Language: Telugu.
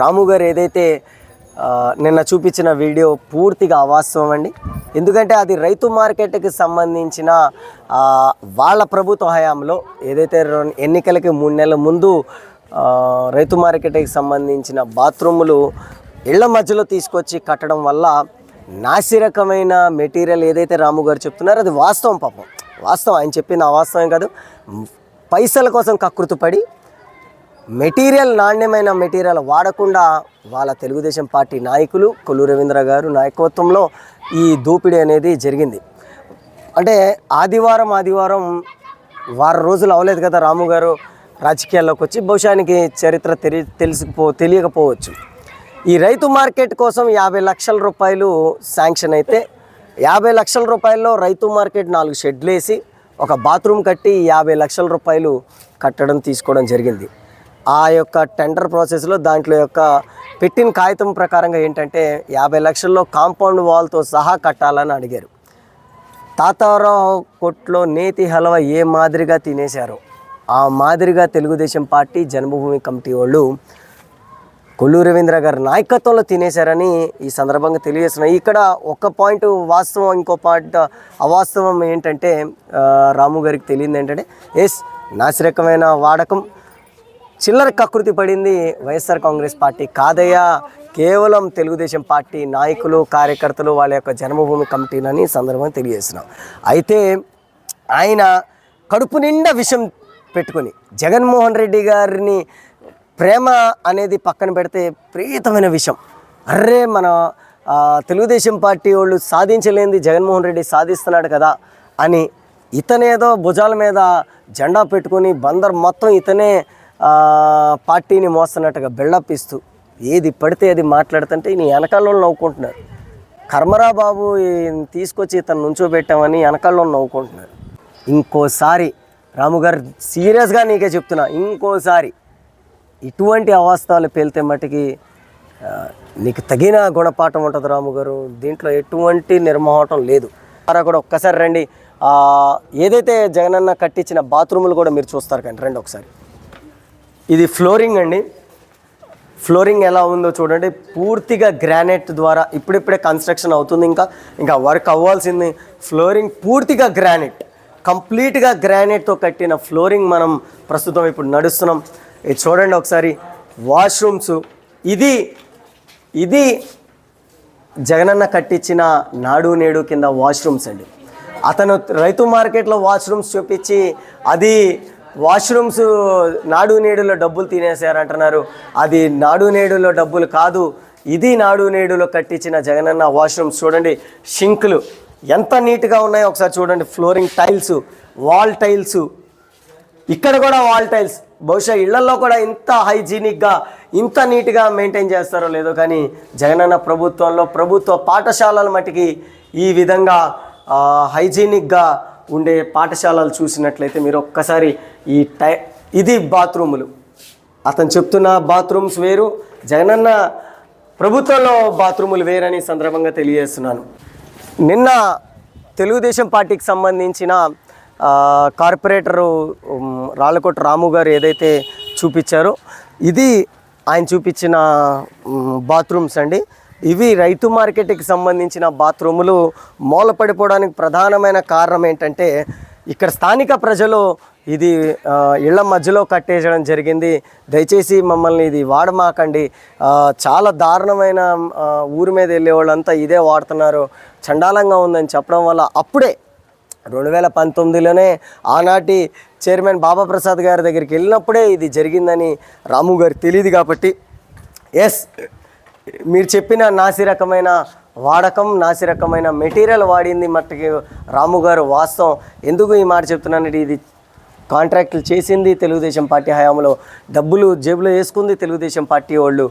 రాము గారు ఏదైతే నిన్న చూపించిన వీడియో పూర్తిగా అవాస్తవం అండి. ఎందుకంటే అది రైతు మార్కెట్కి సంబంధించిన వాళ్ళ ప్రభుత్వ హయాంలో ఏదైతే ఎన్నికలకి మూడు నెలల ముందు రైతు మార్కెట్కి సంబంధించిన బాత్రూములు ఇళ్ళ మధ్యలో తీసుకొచ్చి కట్టడం వల్ల నాసిరకమైన మెటీరియల్ ఏదైతే రాము గారు చెప్తున్నారో అది వాస్తవం పాపం. వాస్తవం ఆయన చెప్పింది అవాస్తవం కాదు. పైసల కోసం కకృతిపడి మెటీరియల్ నాణ్యమైన మెటీరియల్ వాడకుండా వాళ్ళ తెలుగుదేశం పార్టీ నాయకులు కొల్లు రవీంద్ర గారు నాయకత్వంలో ఈ దోపిడీ అనేది జరిగింది. అంటే ఆదివారం ఆదివారం వారం రోజులు అవ్వలేదు కదా రాము గారు రాజకీయాల్లోకి వచ్చి బహుశానికి చరిత్ర తెలి తెలిసిపో తెలియకపోవచ్చు. ఈ రైతు మార్కెట్ కోసం యాభై లక్షల రూపాయలు శాంక్షన్ అయితే యాభై లక్షల రూపాయల్లో రైతు మార్కెట్ నాలుగు షెడ్లు వేసి ఒక బాత్రూమ్ కట్టి యాభై లక్షల రూపాయలు కట్టడం తీసుకోవడం జరిగింది. ఆ యొక్క టెండర్ ప్రాసెస్లో దాంట్లో యొక్క పెట్టిన కాగితం ప్రకారంగా ఏంటంటే యాభై లక్షల్లో కాంపౌండ్ వాల్తో సహా కట్టాలని అడిగారు. తాతారావు కొట్లో నేతి హల్వా ఏ మాదిరిగా తినేశారో? ఆ మాదిరిగా తెలుగుదేశం పార్టీ జన్మభూమి కమిటీ వాళ్ళు కొల్లు రవీంద్ర గారి నాయకత్వంలో తినేశారని ఈ సందర్భంగా తెలియజేస్తున్నాయి. ఇక్కడ ఒక పాయింట్ వాస్తవం ఇంకో పాయింట్ అవాస్తవం ఏంటంటే రాము గారికి తెలియదు ఏంటంటే ఎస్ నాసిరకమైన వాడకం చిల్లర కకృతి పడింది వైఎస్ఆర్ కాంగ్రెస్ పార్టీ. కాదయ్యా కేవలం తెలుగుదేశం పార్టీ నాయకులు కార్యకర్తలు వాళ్ళ యొక్క జన్మభూమి కమిటీలని సందర్భంగా తెలియజేస్తున్నాం. అయితే ఆయన కడుపు నిండా విషయం పెట్టుకుని జగన్మోహన్ రెడ్డి గారిని ప్రేమ అనేది పక్కన పెడితే ప్రీతమైన విషయం అర్రే మన తెలుగుదేశం పార్టీ వాళ్ళు సాధించలేనిది జగన్మోహన్ రెడ్డి సాధిస్తున్నాడు కదా అని ఇతనేదో భుజాల మీద జెండా పెట్టుకొని బందర్ మొత్తం ఇతనే పార్టీని మోస్తున్నట్టుగా బిల్డప్ ఇస్తూ ఏది పడితే అది మాట్లాడుతుంటే ఈయన వెనకాలలో నవ్వుకుంటున్నారు. కర్మరా బాబు తీసుకొచ్చి ఇతను నుంచోబెట్టామని వెనకాలలో నవ్వుకుంటున్నారు. ఇంకోసారి రాముగారు సీరియస్గా నీకే చెప్తున్నా ఇంకోసారి ఇటువంటి అవాస్తాలు పేలితే మటుకి నీకు తగిన గుణపాఠం ఉంటుంది రాము గారు దీంట్లో ఎటువంటి నిర్మోహటం లేదు. అలా కూడా ఒక్కసారి రండి. ఏదైతే జగనన్న కట్టించిన బాత్రూములు కూడా మీరు చూస్తారు కానీ రండి ఒకసారి. ఇది ఫ్లోరింగ్ అండి. ఫ్లోరింగ్ ఎలా ఉందో చూడండి. పూర్తిగా గ్రానైట్ ద్వారా ఇప్పుడిప్పుడే కన్స్ట్రక్షన్ అవుతుంది ఇంకా. ఇంకా వర్క్ అవ్వాల్సింది ఫ్లోరింగ్ పూర్తిగా గ్రానైట్. కంప్లీట్గా గ్రానైట్తో కట్టిన ఫ్లోరింగ్ మనం ప్రస్తుతం ఇప్పుడు నడుస్తున్నాం. ఇది చూడండి ఒకసారి. వాష్రూమ్స్. ఇది ఇది జగనన్న కట్టించిన నాడు నేడు కింద వాష్రూమ్స్ అండి. అతను రైతు మార్కెట్లో వాష్రూమ్స్ చూపించి అది వాష్రూమ్స్ నాడు నేడులో డబ్బులు తినేసారంటున్నారు అది నాడు నేడులో డబ్బులు కాదు ఇది నాడు నేడులో కట్టించిన జగనన్న వాష్రూమ్స్. చూడండి షింక్లు ఎంత నీట్గా ఉన్నాయో ఒకసారి చూడండి ఫ్లోరింగ్ టైల్స్ వాల్ టైల్స్. ఇక్కడ కూడా వాల్ టైల్స్. బహుశా ఇళ్ళలో కూడా ఇంత హైజీనిక్గా ఇంత నీట్గా మెయింటైన్ చేస్తారో లేదో కానీ జగనన్న ప్రభుత్వంలో ప్రభుత్వ పాఠశాలల మటుకి ఈ విధంగా హైజీనిక్గా ఉండే పాఠశాలలు చూసినట్లయితే మీరు ఒక్కసారి ఈ టై ఇది బాత్రూములు. అతను చెప్తున్న బాత్రూమ్స్ వేరు జగనన్న ప్రభుత్వంలో బాత్రూములు వేరని సందర్భంగా తెలియజేస్తున్నాను. నిన్న తెలుగుదేశం పార్టీకి సంబంధించిన కార్పొరేటరు రాళ్ళకోట రాము గారు ఏదైతే చూపించారో ఇది ఆయన చూపించిన బాత్రూమ్స్ అండి. ఇవి రైతు మార్కెట్కి సంబంధించిన బాత్రూములు మూలపడిపోవడానికి ప్రధానమైన కారణం ఏంటంటే ఇక్కడ స్థానిక ప్రజలు ఇది ఇళ్ళ మధ్యలో కట్టేయడం జరిగింది. దయచేసి మమ్మల్ని ఇది వాడమాకండి. చాలా దారుణమైన ఊరి మీద వెళ్ళే వాళ్ళంతా ఇదే వాడుతున్నారు. చండాలంగా ఉందని చెప్పడం వల్ల అప్పుడే రెండు వేల పంతొమ్మిదిలోనే ఆనాటి చైర్మన్ బాబా ప్రసాద్ గారి దగ్గరికి వెళ్ళినప్పుడే ఇది జరిగిందని రాము గారు తెలియదు కాబట్టి ఎస్ మీరు చెప్పిన నాసి రకమైన వాడకం నాసి రకమైన మెటీరియల్ వాడింది మట్టుకి రాము గారు వాస్తవం. ఎందుకు ఈ మాట చెప్తున్నానంటే ఇది కాంట్రాక్టులు చేసింది తెలుగుదేశం పార్టీ హయాంలో. డబ్బులు జేబులో వేసుకుంది తెలుగుదేశం పార్టీ వాళ్ళు.